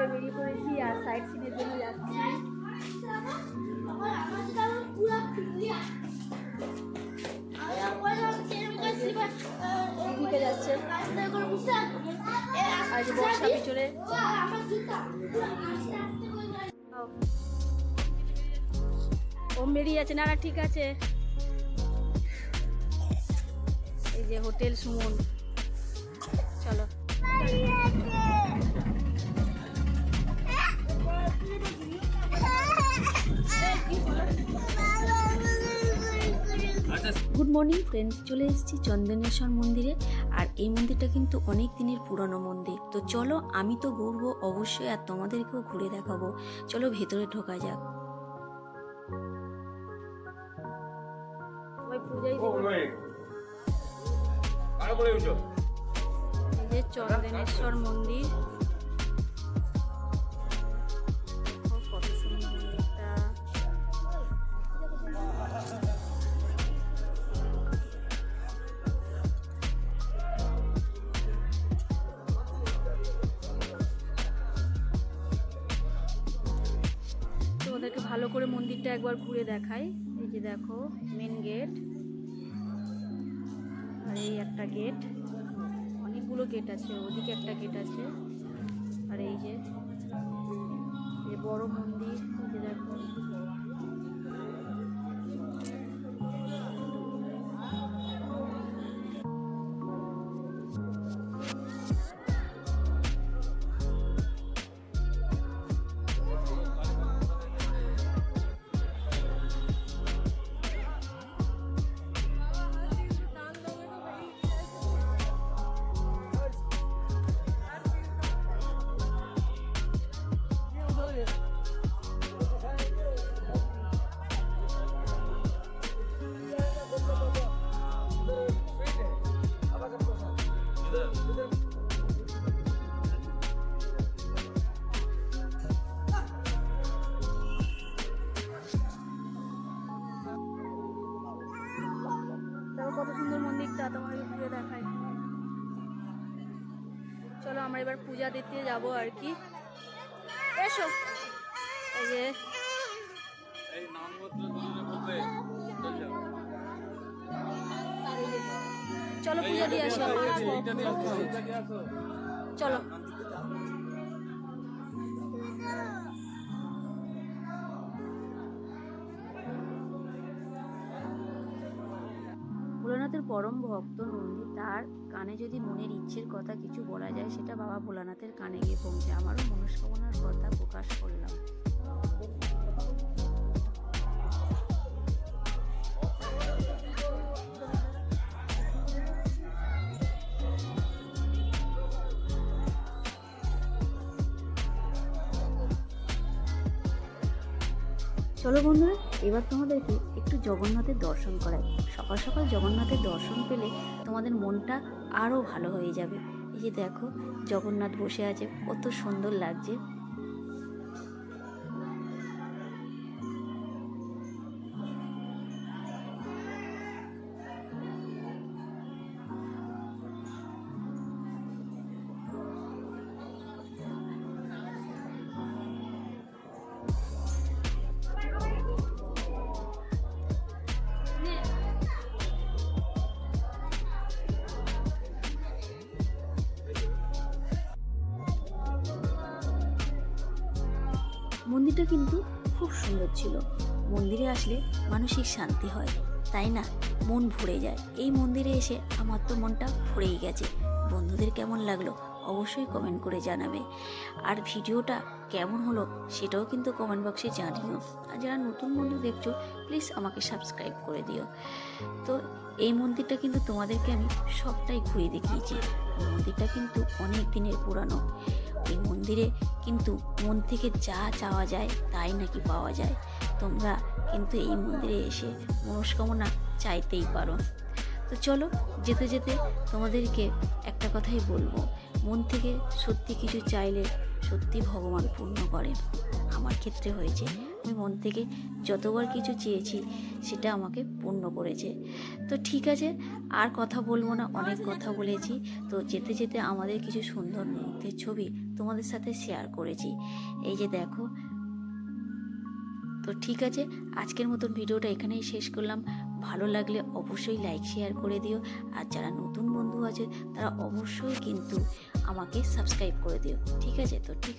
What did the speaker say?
হয়ে বেরিয়ে পড়েছি আর সাইড সিনের জন্য যাচ্ছি। যাচ্ছে। ওম বেরিয়ে যাচ্ছে। না ঠিক আছে। এই যে হোটেল সুমন। চলো। গুড মর্নিং ফ্রেন্ডস চলে এসেছি চন্দনেশ্বর মন্দিরে। আর এই মন্দিরটা কিন্তু অনেক দিনের পুরনো মন্দির। তো চলো আমি তো ঘুরবো অবশ্যই আর তোমাদেরকেও ঘুরে দেখাবো। চলো ভেতরে ঢোকা যাক। চন্দনেশ্বর মন্দির। তোমাদেরকে ভালো করে মন্দিরটা একবার ঘুরে দেখাই। এই যে দেখো মেন গেট আর এই একটা গেট অনেকগুলো গেট আছে, ওদিকে একটা গেট আছে। আর এই যে বড় মন্দির, এই যে দেখো। চলো আমরা এবার পূজা দিতে যাব আর কি। এসো। এই যে। চলো পূজা দিয়ে আসো। চলো। ভোলানাথের পরম ভক্ত নন্দী তার কানে যদি মনের ইচ্ছের কথা কিছু বলা যায়, সেটা বাবা ভোলানাথের কানে গিয়ে পৌঁছে। আমারও মনস্কামনার কথা প্রকাশ করলাম। চলো বন্ধুরা, এবার তোমাদেরকে একটু জগন্নাথের দর্শন করাই। সকাল সকাল জগন্নাথের দর্শন পেলে তোমাদের মনটা আরও ভালো হয়ে যাবে। এই যে দেখো, জগন্নাথ বসে আছে, কত সুন্দর লাগছে। মন্দিরটা কিন্তু খুব সুন্দর ছিল। মন্দিরে আসলে মানসিক শান্তি হয়, তাই না? মন ভরে যায়। এই মন্দিরে এসে আমার তো মনটা ভরেই গেছে। বন্ধুদের কেমন লাগল? অবশ্যই কমেন্ট করে জানাবে। আর ভিডিওটা কেমন হলো সেটাও কিন্তু কমেন্ট বক্সে জানিও। আর যারা নতুন বন্ধু দেখছ প্লিজ আমাকে সাবস্ক্রাইব করে দিও। তো এই মন্দিরটা কিন্তু তোমাদেরকে আমি সবটাই ঘুরে দেখিয়েছি। মন্দিরটা কিন্তু অনেক দিনের পুরানো। এই মন্দিরে কিন্তু মন থেকে যা চাওয়া যায়, তাই নাকি পাওয়া যায়? তোমরা কিন্তু এই মন্দিরে এসে মনস্কামনা চাইতেই পারো। তো চলো যেতে যেতে তোমাদেরকে একটা কথাই বলব। মন থেকে সত্যি কিছু চাইলে সত্যি ভগবান পূর্ণ করেন। আমার ক্ষেত্রে হয়েছে। আমি মন থেকে যতবার কিছু চেয়েছি, সেটা আমাকে পূর্ণ করেছে। তো ঠিক আছে, আর কথা বলব না, অনেক কথা বলেছি। তো যেতে যেতে আমাদের কিছু সুন্দর মুহূর্তের ছবি তোমাদের সাথে শেয়ার করেছি। এই যে দেখো। তো ঠিক আছে, আজকের মতন ভিডিওটা এখানেই শেষ করলাম। ভালো লাগলে অবশ্যই লাইক শেয়ার করে দিও। আর যারা নতুন বন্ধু আছে তারা অবশ্যই কিন্তু আমাকে সাবস্ক্রাইব করে দিও। ঠিক আছে তো, ঠিক